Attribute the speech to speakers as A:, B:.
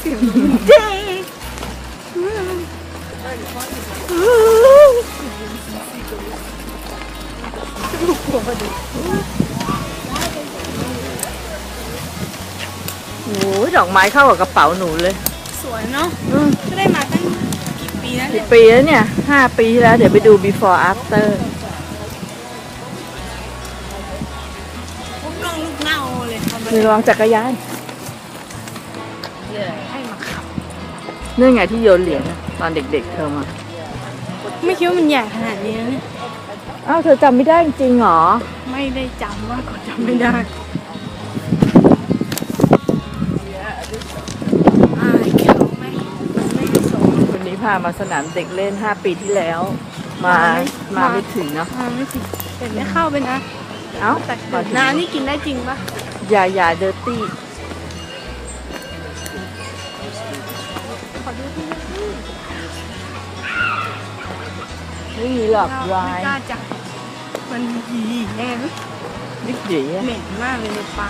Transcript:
A: เสียงเด็ก
B: โอ้ยดอกไม้เข้ากับกระเป๋าหนูเลย
A: สวยเนาะ
B: อืม
A: ก็ได้มาตั้งกี่ปีแล้ว
B: กี่
A: เนี่ย
B: ปีแล้วเนี่ยห้าปีที่แล้ว เดี๋ยวไปดู before after
A: พวกกล้องลูกเน่าเลยเอาไป
B: มีระวังจักรยาน
A: ให้มาขับ
B: นี่ไงที่โยนเหรียญอะตอนเด็กๆเธอมา
A: ไม่คิดว่ามันใหญ่ขนาดนี้นะเนี่ย
B: อ้าวเธอจำไม่ได้จริงๆเหรอ
A: ไม่ได้จำว่าก็จำไม่ได้อายเขาไหมไม่ได้สอน
B: วันนี้พามาสนามเด็กเล่น 5 ปีที่แล้ว มามาไม่ถึงเนาะ
A: มาไม่ถึงแต่ไม่เข้าไปนะ
B: เอ้า
A: แต่
B: มาถึง
A: น้ำนี่กินได้จริงปะ
B: อย่าอย่าเดอร์ตี้ ไม่มีหรอก
A: ไม่
B: ราย
A: กล้าจับมันยีแน่เลย
B: นิดเดียว
A: เหม็นมากเลยในปลา